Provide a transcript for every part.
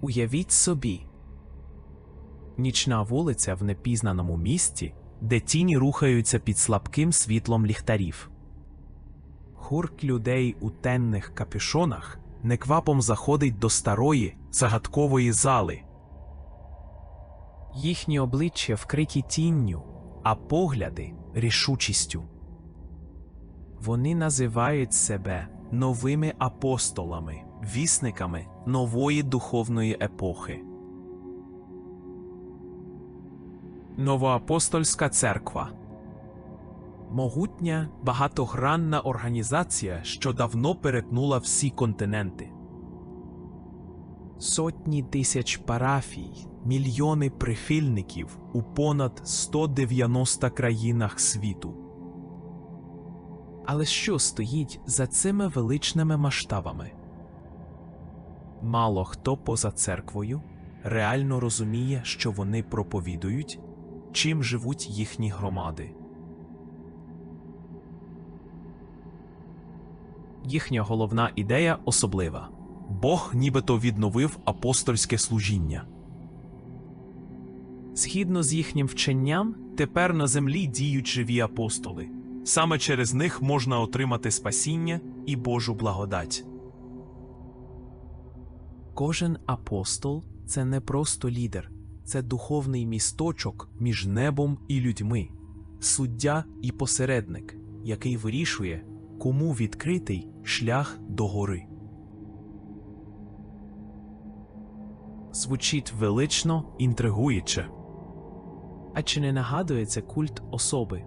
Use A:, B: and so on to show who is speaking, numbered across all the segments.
A: Уявіть собі. Нічна вулиця в непізнаному місті, де тіні рухаються під слабким світлом ліхтарів. Гурт людей у темних капюшонах неквапом заходить до старої загадкової зали. Їхні обличчя вкриті тінню, а погляди рішучістю. Вони називають себе новими апостолами, вісниками нової духовної епохи. Новоапостольська церква могутня багатогранна організація, що давно перетнула всі континенти. Сотні тисяч парафій, мільйони прихильників у понад 190 країнах світу. Але що стоїть за цими величними масштабами? Мало хто поза церквою реально розуміє, що вони проповідують, чим живуть їхні громади. Їхня головна ідея особлива. Бог нібито відновив апостольське служіння. Згідно з їхнім вченням, тепер на землі діють живі апостоли. Саме через них можна отримати спасіння і Божу благодать. Кожен апостол це не просто лідер, це духовний місточок між небом і людьми, суддя і посередник, який вирішує, кому відкритий шлях до гори. Звучить велично, інтригуюче. А чи не нагадує це культ особи?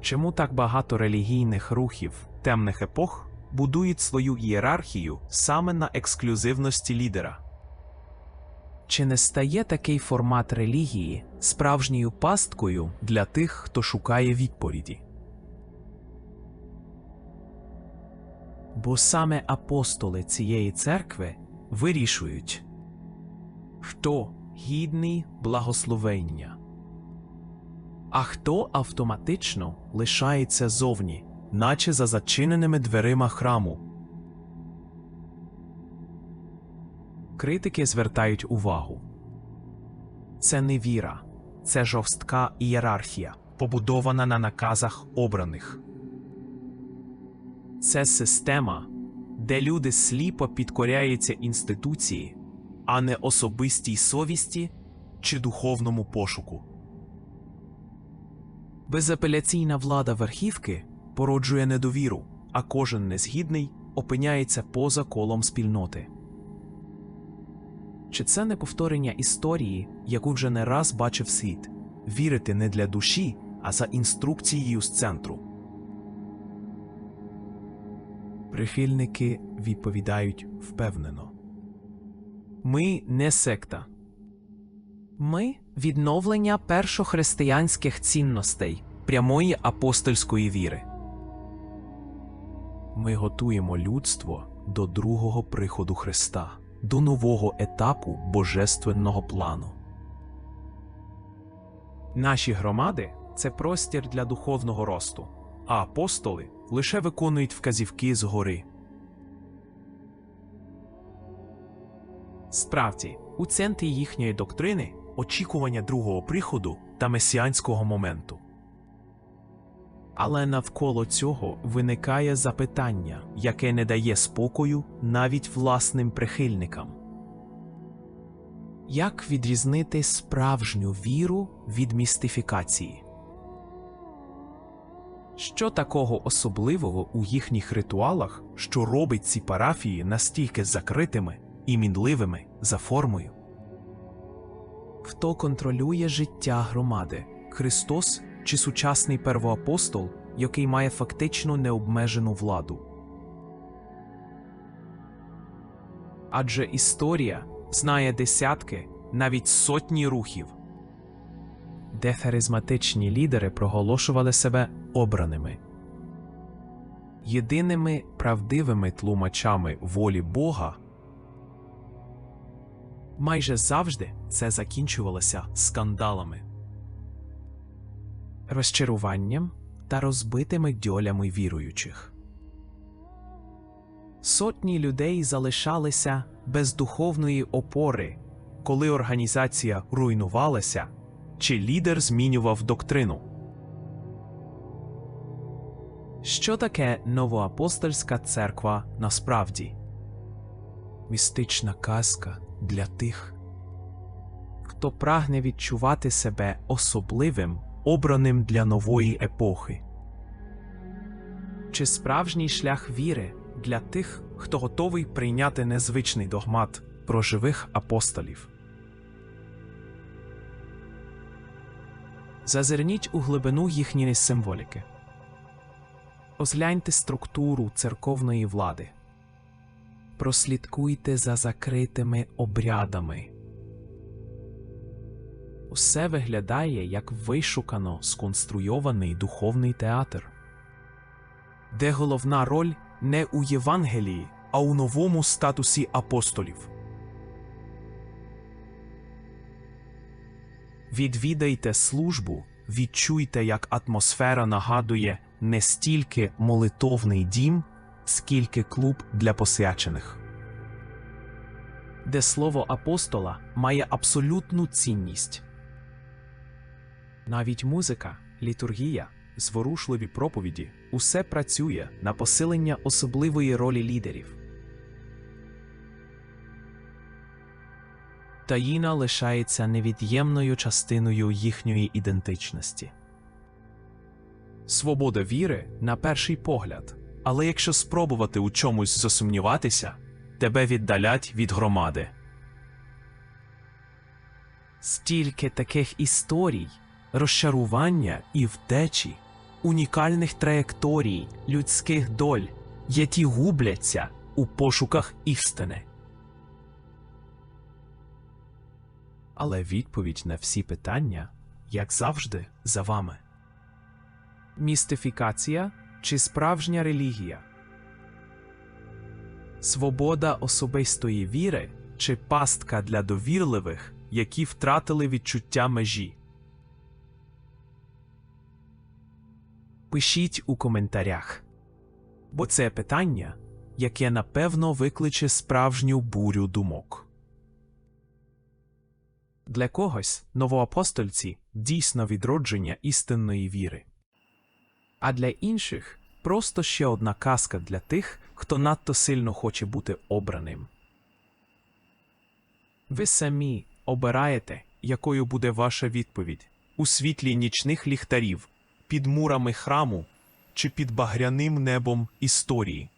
A: Чому так багато релігійних рухів темних епох будують свою ієрархію саме на ексклюзивності лідера? Чи не стає такий формат релігії справжньою пасткою для тих, хто шукає відповіді? Бо саме апостоли цієї церкви вирішують, хто гідний благословення, а хто автоматично лишається зовні, наче за зачиненими дверима храму. Критики звертають увагу. Це не віра, це жорстка ієрархія, побудована на наказах обраних. Це система, де люди сліпо підкоряються інституції, а не особистій совісті чи духовному пошуку. Безапеляційна влада верхівки породжує недовіру, а кожен незгідний опиняється поза колом спільноти. Чи це не повторення історії, яку вже не раз бачив світ вірити не для душі, а за інструкцією з центру? Прихильники відповідають впевнено. Ми не секта. Ми відновлення першохристиянських цінностей прямої апостольської віри. Ми готуємо людство до другого приходу Христа, до нового етапу божественного плану. Наші громади це простір для духовного росту, а апостоли лише виконують вказівки згори. Справді, у центрі їхньої доктрини очікування другого приходу та месіанського моменту. Але навколо цього виникає запитання, яке не дає спокою навіть власним прихильникам. Як відрізнити справжню віру від містифікації? Що такого особливого у їхніх ритуалах, що робить ці парафії настільки закритими і мінливими за формою? Хто контролює життя громади? Христос чи сучасний первоапостол, який має фактично необмежену владу? Адже історія знає десятки, навіть сотні рухів, де харизматичні лідери проголошували себе обраними. Єдиними правдивими тлумачами волі Бога майже завжди це закінчувалося скандалами, розчаруванням та розбитими дьолями віруючих. Сотні людей залишалися без духовної опори, коли організація руйнувалася, чи лідер змінював доктрину. Що таке новоапостольська церква насправді? Містична казка для тих, хто прагне відчувати себе особливим, обраним для нової епохи. Чи справжній шлях віри для тих, хто готовий прийняти незвичний догмат про живих апостолів? Зазирніть у глибину їхньої символіки. Озгляньте структуру церковної влади. Прослідкуйте за закритими обрядами. Усе виглядає як вишукано сконструйований духовний театр, де головна роль не у Євангелії, а у новому статусі апостолів. Відвідайте службу, відчуйте, як атмосфера нагадує не стільки молитовний дім, скільки клуб для посвячених, де слово апостола має абсолютну цінність. Навіть музика, літургія, зворушливі проповіді усе працює на посилення особливої ролі лідерів. Таїна лишається невід'ємною частиною їхньої ідентичності. Свобода віри на перший погляд, але якщо спробувати у чомусь засумніватися, тебе віддалять від громади. Стільки таких історій, розчарування і втечі, унікальних траєкторій, людських доль, які губляться у пошуках істини. Але відповідь на всі питання, як завжди, за вами. Містифікація чи справжня релігія? Свобода особистої віри чи пастка для довірливих, які втратили відчуття межі? Пишіть у коментарях, бо це питання, яке напевно викличе справжню бурю думок. Для когось новоапостольці дійсно відродження істинної віри. А для інших просто ще одна казка для тих, хто надто сильно хоче бути обраним. Ви самі обираєте, якою буде ваша відповідь у світлі нічних ліхтарів, під мурами храму чи під багряним небом історії.